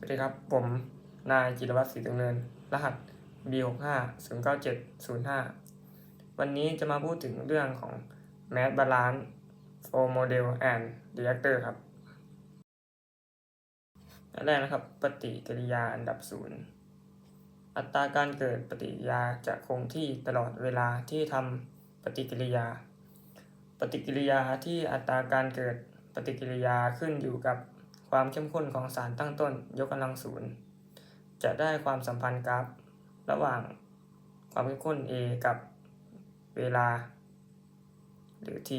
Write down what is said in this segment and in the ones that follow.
สวัสดีครับ ผมนายจิรวัตรศรีตึงเนิน รหัส B65 09705 วันนี้จะมาพูดถึงเรื่องของ Mass Balance for Model and Reactor ครับอันแรกนะครับ ปฏิกิริยาอันดับ0อัตราการเกิดปฏิกิริยาจะคงที่ตลอดเวลาที่ทำปฏิกิริยา ปฏิกิริยาที่อัตราการเกิดปฏิกิริยาขึ้นอยู่กับ ความเข้มข้นของสารตั้งต้นยกกำลังศูนย์จะได้ความสัมพันธ์กราฟระหว่างความเข้มข้น A กับเวลา หรือ t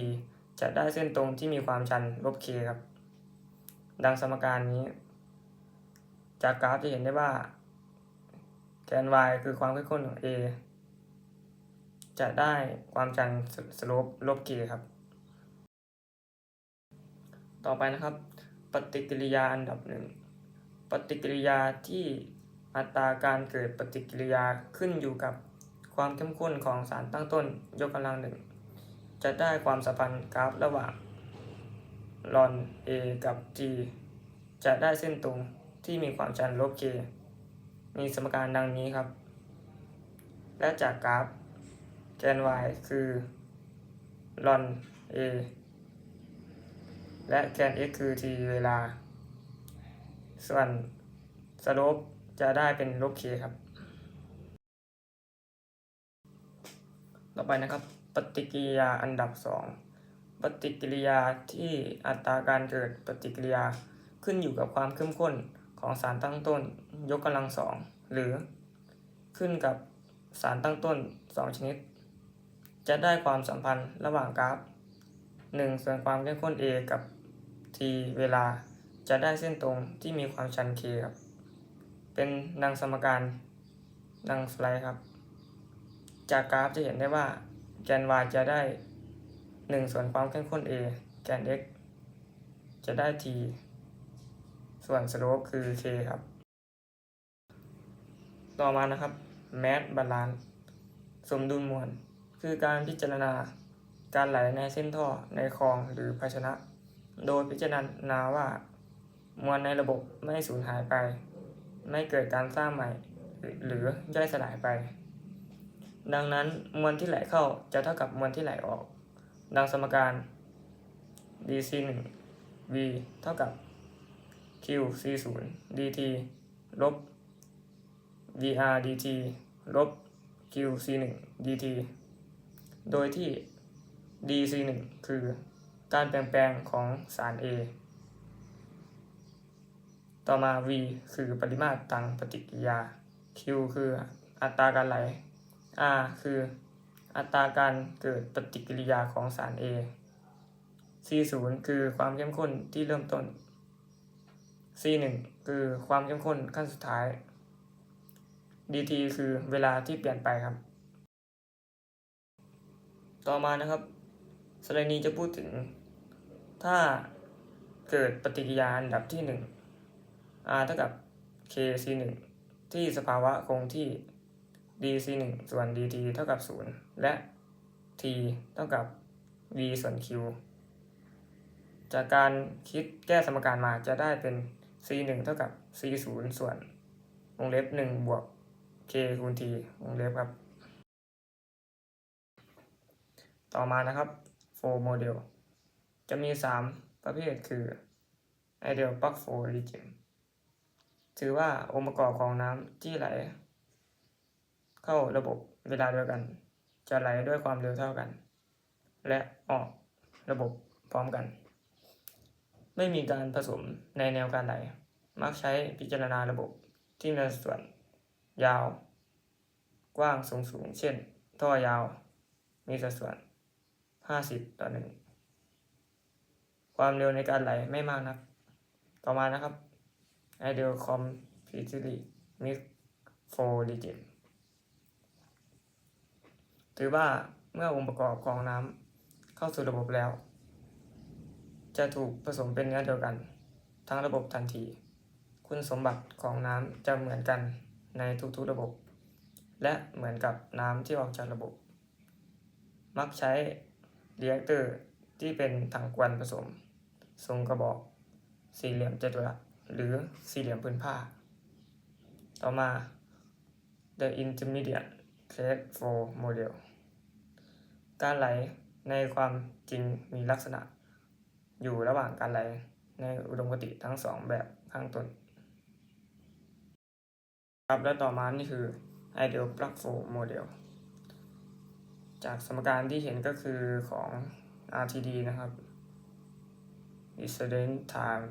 จะได้เส้นตรงที่มีความชันลบ k ครับ ดังสมการนี้ จากกราฟจะเห็นได้ว่าแกน y คือความเข้มข้นของ A จะได้ความชันสลปลบ k ครับ ต่อไปนะครับ ปฏิกิริยาอันดับหนึ่งปฏิกิริยาที่อัตราการเกิดปฏิกิริยาขึ้นอยู่กับความเข้มข้นของสารตั้งต้นยกกำลังหนึ่งจะได้ความสัมพันธ์กราฟระหว่างลอน A กับ G จะได้เส้นตรงที่มีความชันลบ k มีสมการดังนี้ครับ และจากกราฟแกน y คือลอน A และแกน x คือ t เวลา ส่วนสโลปจะได้เป็นลบ k ครับ ต่อไปนะครับ ปฏิกิริยาอันดับ 2 ปฏิกิริยาที่อัตราการเกิดปฏิกิริยาขึ้นอยู่กับความเข้มข้นของสารตั้งต้นยกกำลังสองหรือขึ้นกับสารตั้งต้น 2 ชนิด จะได้ความสัมพันธ์ระหว่างกราฟ 1 ส่วนความเข้มข้น A กับ t เวลาจะได้เส้นตรงที่มีความชัน k ครับ เป็นดังสมการดังสไลด์ครับ จากกราฟจะเห็นได้ว่า แกน y จะได้ 1 ส่วนความเข้มข้น a แกน x จะได้ t ส่วนสโลปคือ k ครับ ต่อมานะครับ mass balance สมดุลมวลคือการพิจารณาการไหลในเส้นท่อในคลองหรือภาชนะ โดยพิจารณาว่ามวลในระบบไม่สูญหายไป ไม่เกิดการสร้างใหม่ หรือย่อยสลายไป ดังนั้นมวลที่ไหลเข้าจะเท่ากับมวลที่ไหลออก ดังสมการ dc 1 v เท่ากับ q c 0 dt ลบ vr dt ลบ q c 1 dt โดยที่ dc 1คือ การเปลี่ยนแปลงของสาร A ต่อมา v คือปริมาตรทางปฏิกิริยา q คืออัตราการไหล r คืออัตราการเกิดปฏิกิริยาของสาร A c 0 คือความเข้มข้นที่เริ่มต้น c 1 คือความเข้มข้นขั้นสุดท้าย dt คือเวลาที่เปลี่ยนไปครับ ต่อมานะครับสไลด์นี้จะพูดถึง ถ้าเกิดปฏิกิริยาอันดับที่ 1 r เท่ากับ k c 1 ที่สภาวะคงที่ d c 1 ส่วน dt เท่ากับ 0 และ t เท่ากับ v ส่วน q จากการคิดแก้สมการมาจะได้เป็น c 1 เท่ากับ c 0 ส่วนวงเล็บ 1 บวก k คูณ t วงเล็บครับ ต่อมานะครับ4 model จะมี 3 ประเภทคือ ideal plug flow region ถือว่าองค์ประกอบของน้ำที่ไหล เข้าระบบเวลาเดียวกัน จะไหลด้วยความเร็วเท่ากัน และออกระบบพร้อมกัน ไม่มีการผสมในแนวการไหล มักใช้พิจารณาระบบที่มีส่วนยาว กว้างสูงสูง เช่น ท่อยาว มีสัดส่วน 50 ต่อ1 ความเร็วในการไหลไม่มากนะัก ต่อมานะครับ ideal completely mix flow region ถือว่าเมื่อองค์ประกอบของน้ำเข้าสู่ระบบแล้ว จะถูกผสมเป็นเนื้อเดียวกัน ทั้งระบบทันที คุณสมบัติของน้ำจะเหมือนกันในทุกๆระบบ และเหมือนกับน้ำที่ออกจากระบบ มักใช้เรีแอคเตอร์ที่เป็นถังกวนผสม ทรงกระบอก สี่เหลี่ยมจัตุรัสหรือสี่เหลี่ยมผืนผ้า ต่อมา the intermediate case flow model การไหลในความจริงมีลักษณะ อยู่ระหว่างการไหลในอุดมคติทั้งสองแบบข้างต้นครับและต่อมานี่คือ ideal plug flow model จากสมการที่เห็นก็คือของ RTD นะครับ incident time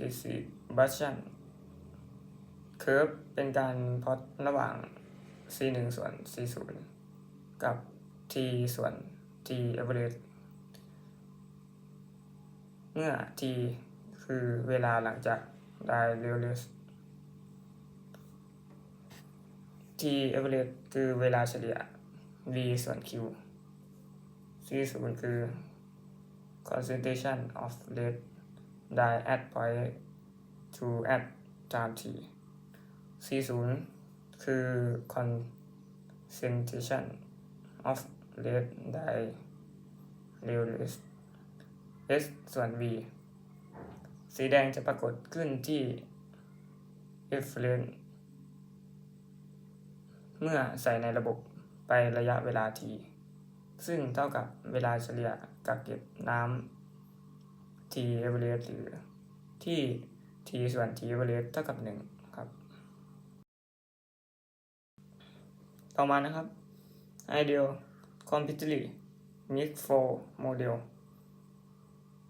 distribution curve เป็นการพอตระหว่าง c 1ส่วน c 0กับ t ส่วน t average เมื่อ t คือเวลาหลังจากได้เร็ว t average คือเวลาเฉลี่ย v ส่วน q c 0คือ concentration of lead die at point to at time t c 0คือ concentration of lead die release s ส่วน v สีแดงจะปรากฏขึ้นที่ effluent เมื่อใส่ในระบบไประยะเวลา t ซึ่งเท่ากับเวลาเฉลี่ยกักเก็บน้ำ t average หรือที่ t ส่วน t average เท่ากับ 1 ครับ ต่อมานะครับ ideal completely mixed flow model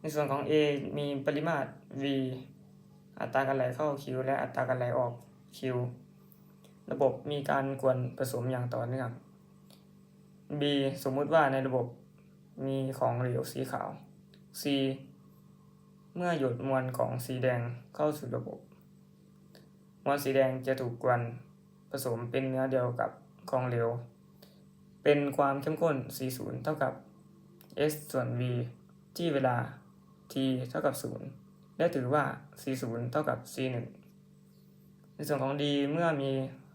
ในส่วนของ A มีปริมาตร V อัตราการไหลเข้า Q และอัตราการไหลออก Q ระบบมีการกวนผสมอย่างต่อเนื่อง B สมมุติว่าในระบบมีของเหลวสีขาว C เมื่อหยดมวลของสีแดงเข้าสู่ระบบ มวลสีแดงจะถูกกวนผสมเป็นเนื้อเดียวกับของเหลว เป็นความเข้มข้น C0 เท่ากับ S ส่วน V ที่เวลา t เท่ากับ 0 และถือว่า c0 เท่ากับ c1 ในส่วนของ d เมื่อมี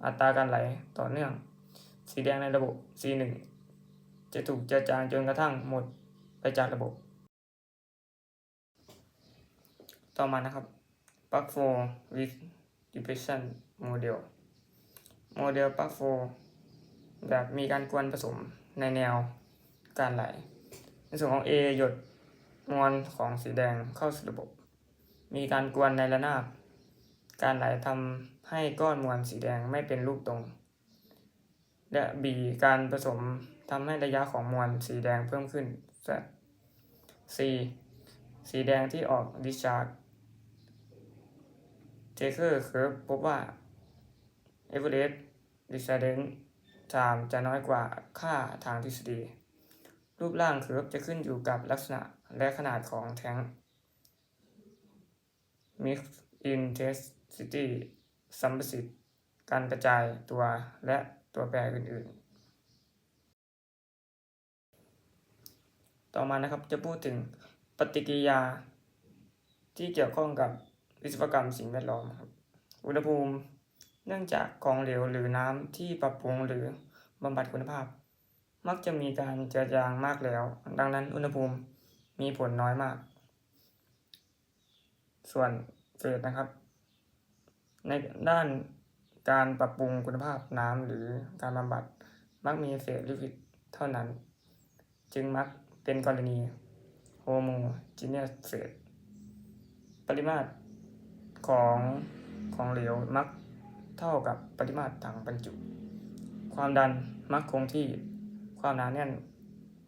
อัตราการไหลต่อเนื่อง สีแดงในระบบ c1 จะถูกเจือจางจนกระทั่งหมดไปจากระบบ ต่อมานะครับ plug flow with depression model โมเดล plug flow แบบมีการกวนผสมในแนวการไหล ในส่วนของ A หยดมวลของสีแดงเข้าสู่ระบบ มีการกวนในระนาบ การไหลทำให้ก้อนมวลสีแดงไม่เป็นรูปตรง และ B การผสม ทำให้ระยะของมวลสีแดงเพิ่มขึ้น C สีแดงที่ออก discharge Taker curve พบว่า average descendant time จะน้อยกว่าค่าทางทฤษฎี รูปร่างเคิร์ฟจะขึ้นอยู่กับลักษณะและขนาดของแท้ง Mix Intensity สัมประสิทธิ์การกระจายตัวและตัวแปรอื่นๆ ต่อมานะครับจะพูดถึงปฏิกิริยา ที่เกี่ยวข้องกับวิศวกรรมสิ่งแวดล้อมครับอุณหภูมิเนื่องจากของเหลวหรือน้ำที่ปรับปรุงหรือบำบัดคุณภาพ มักจะมีการเจือจางมากแล้ว ดังนั้นอุณหภูมิมีผลน้อยมาก ส่วนเฟสนะครับ ในด้านการปรับปรุงคุณภาพน้ำหรือการบำบัดมักมีเฟสลิควิดเท่านั้น จึงมัก เป็นกรณีโฮโมจีเนียสเฟสปริมาตรของของเหลวมักเท่ากับปริมาตรถังบรรจุ ความดันมักคงที่ความหนาแน่น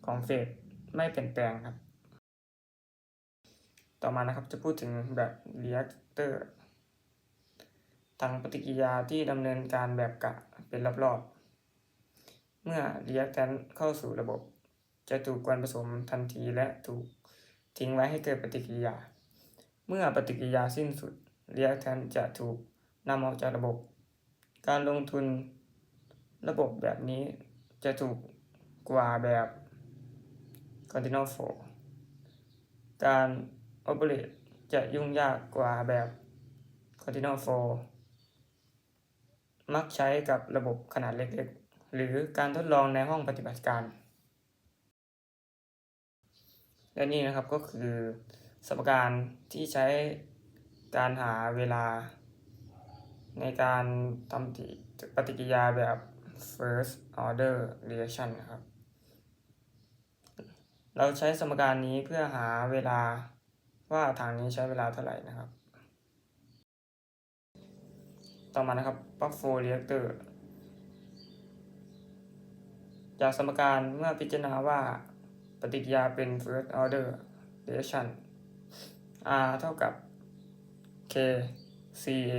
ของเฟสไม่เปลี่ยนแปลงครับ ต่อมานะครับจะพูดถึงแบบ reactor ถังปฏิกิริยาที่ดำเนินการแบบกะเป็นรอบๆ เมื่อ reactant เข้าสู่ระบบ จะถูกกวนผสมทันทีและถูกทิ้งไว้ให้เกิดปฏิกิริยา เมื่อปฏิกิริยาสิ้นสุด reactant จะถูกนำออกจากระบบ การลงทุนระบบแบบนี้จะถูกกว่าแบบ continuous flow การ operate จะยุ่งยากกว่าแบบ continuous flow มักใช้กับระบบขนาดเล็กๆ หรือการทดลองในห้องปฏิบัติการ และนี่นะครับก็คือสมการที่ใช้การหาเวลา ในการทำปฏิกิริยาแบบ first order reaction นะครับ เราใช้สมการนี้เพื่อหาเวลาว่าทางนี้ใช้เวลาเท่าไหร่นะครับ ต่อมานะครับ Puff flow reactor จากสมการเมื่อพิจารณาว่า ปฏิกิริยาเป็น first order reaction R เท่ากับ K CA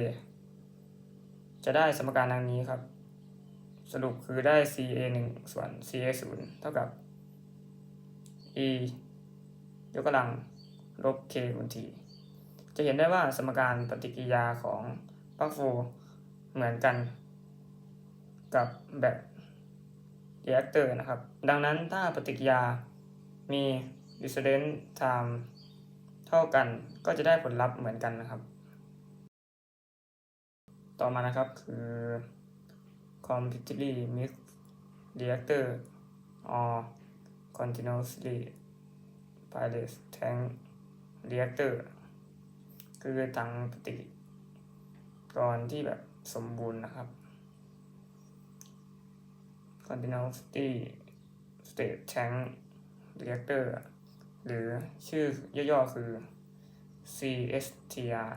จะได้สมการดังนี้ครับ สรุปคือได้ CA 1ส่วน CA 0เท่ากับ E ยกกำลังลบ K คูณ T จะเห็นได้ว่าสมการปฏิกิริยาของปลั๊กโฟเหมือนกันกับแบบ reactor นะครับ ดังนั้นถ้าปฏิกิริยา มี residence time เท่ากันก็จะได้ผลลัพธ์เหมือนกันนะครับ ต่อมานะครับคือ completely mixed reactor or continuously pilot tank reactor คือถังปฏิกรณ์ที่แบบสมบูรณ์นะครับ continuously state tank reactor หรือชื่อย่อๆคือ CSTR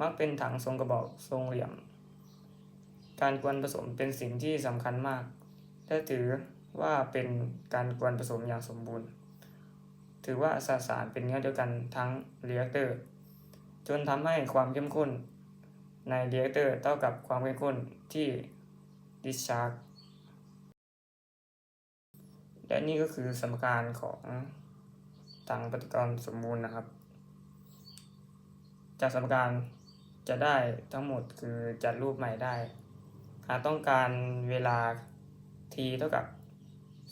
มักเป็นถังทรงกระบอกทรงเหลี่ยม การกวนผสมเป็นสิ่งที่สำคัญมาก และถือว่าเป็นการกวนผสมอย่างสมบูรณ์ ถือว่าสสารเป็นเนื้อเดียวกันทั้งเรียกเตอร์ จนทำให้ความเข้มข้นในเรียกเตอร์เท่ากับความเข้มข้นที่ดิชาร์ และนี่ก็คือสมการของถังปฏิกรณ์สมบูรณ์นะครับ จากสมการจะได้ทั้งหมดคือจัดรูปใหม่ได้ หากต้องการเวลา t เท่ากับ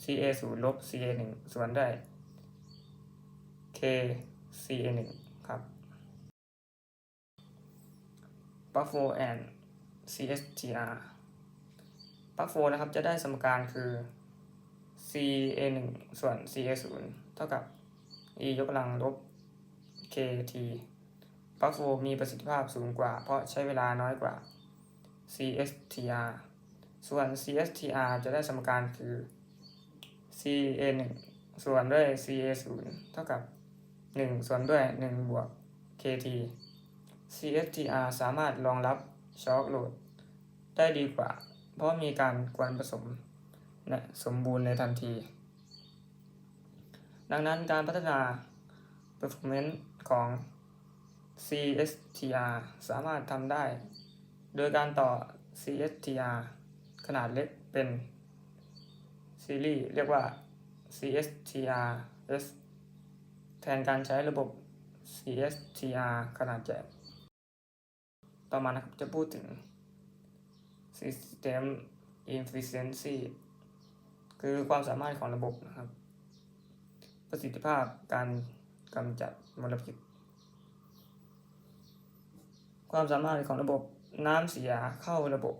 ca 0ลบ ca 1ส่วนด้วย k ca 1ครับ p u f f o and CSTR p u f f o นะครับจะได้สมการคือ ca 1ส่วน ca 0เท่ากับ e ยกกำลังลบ kt ปลั๊กโฟมีประสิทธิภาพสูงกว่า เพราะใช้เวลาน้อยกว่า CSTR ส่วน CSTR จะได้สมการคือ CA 1ส่วนด้วย CA 0เท่ากับ 1 ส่วนด้วย 1 บวก KT CSTR สามารถรองรับช็อคโหลดได้ดีกว่า เพราะมีการกวนผสม และสมบูรณ์ในทันที ดังนั้นการพัฒนา performance ของ CSTR สามารถทำได้ โดยการต่อ CSTR ขนาดเล็กเป็นซีรีส์เรียกว่า CSTR S แทนการใช้ระบบ CSTR ขนาดใหญ่ ต่อมานะครับจะพูดถึง System Efficiency คือความสามารถของระบบนะครับ ประสิทธิภาพการกำจัดมลพิษ ความสามารถของระบบน้ำเสียเข้าระบบ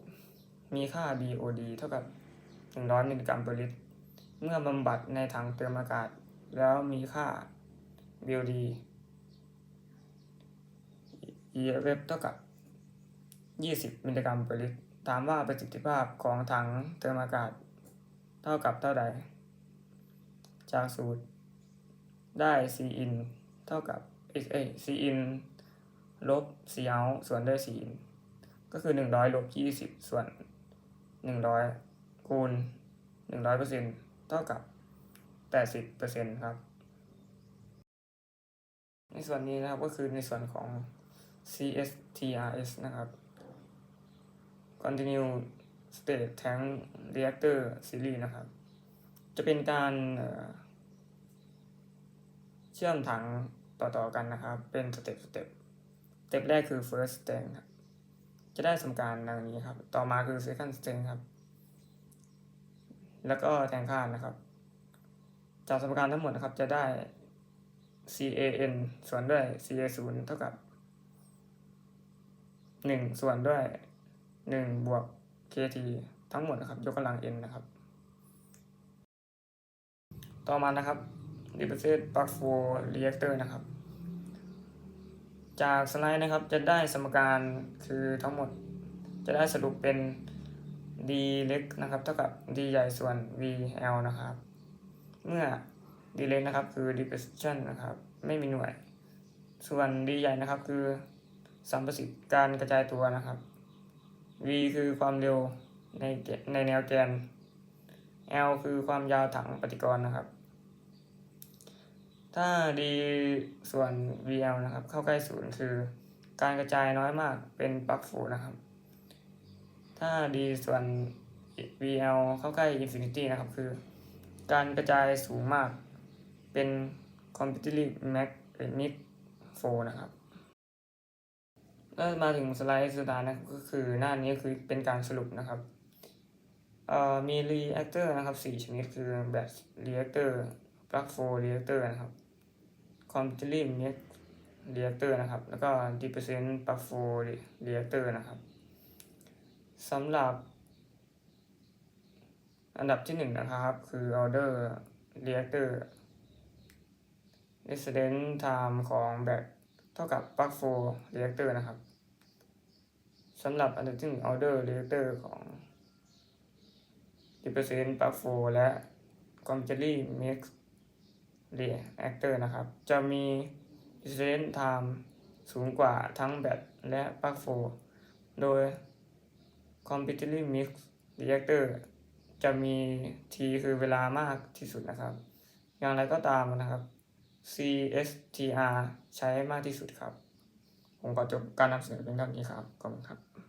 มีค่า BOD เท่ากับ 100มิลลิกรัมเปอลิตร เมื่อบำบัดในถังเติมอากาศ แล้วมีค่า BOD EFF เท่ากับ 20 มิลลิกรัมเปอลิตรถามว่าประสิทธิภาพของถังเติมอากาศ เท่ากับเท่าใด จากสูตรได้ C in เท่ากับเอ้ C in ลบ C out ส่วนด้วย C in ก็คือ 100ลบ20 ส่วน 100 คูณ 100%เท่ากับ 80%ครับ ในส่วนนี้นะครับก็คือในส่วนของ CSTRS นะครับ Continue State Tank Reactor Series นะครับ จะเป็นการเชื่อมถังต่อๆกันนะครับ เป็นสเต็ปสเต็ปสเต็ปแรกคือ first stage ครับจะได้สมการดังนี้ครับ ต่อมาคือ second stage ครับ แล้วก็แทนค่านะครับ จากสมการทั้งหมดนะครับจะได้ CAN ส่วนด้วย CA 0เท่ากับ 1 ส่วนด้วย 1 บวก KT ทั้งหมดนะครับ ยกกำลัง n นะครับ ต่อมานะครับ represent plug flow reactor นะครับจจากสไลด์นะครับจะได้สมการคือทั้งหมดจะได้สรุปเป็น d เล็กนะครับเท่ากับ d ใหญ่ส่วน vl นะครับ เมื่อ d เล็กนะครับคือ dispersion นะครับ ไม่มีหน่วย ส่วน d ใหญ่นะครับคือสัมประสิทธิ์การกระจายตัวนะครับ v คือความเร็วในแกในแนวแกน l คือความยาวถังปฏิกรณ์นะครับ ถ้า d ส่วน vl นะครับ เข้าใกล้ศูนย์คือการกระจายน้อยมากเป็นปลั๊กฟูนะครับ ถ้า d ส่วน vl เข้าใกล้ infinity นะครับคือ การกระจายสูงมากเป็น completely magnetic flow นะครับ แล้วมาถึงสไลด์สุดท้ายนะครับก็คือหน้านี้คือเป็นการสรุปนะครับเอ่อมีรีแอคเตอร์นะครับสี่ชนิดคือแบตรีแอคเตอร์ปลั๊กโฟร์รีแอคเตอร์นะครับคอมพิวเตอร์เน็ตรีแอคเตอร์นะครับ แล้วก็ดีเปอร์เซนต์ปลั๊กโฟร์รีแอคเตอร์นะครับสำหรับ อันดับที่หนึ่งนะครับ คือออเดอร์รีแอคเตอร์ resident ไทม์ของแบตเท่ากับปลั๊กโฟรีแอคเตอร์นะครับ สำหรับอันดับที่หนึ่ง order reactor ของ represent plug flow และ completely Mix reactor นะครับ จะมี residence time สูงกว่าทั้งแบตและ plug flow โดย completely Mix reactor จะมี t คือเวลามากที่สุดนะครับ อย่างไรก็ตามนะครับ CSTR ใช้มากที่สุดครับ ผมก็จบการนำเสนอเพียงเท่านี้ครับขอบคุณครับ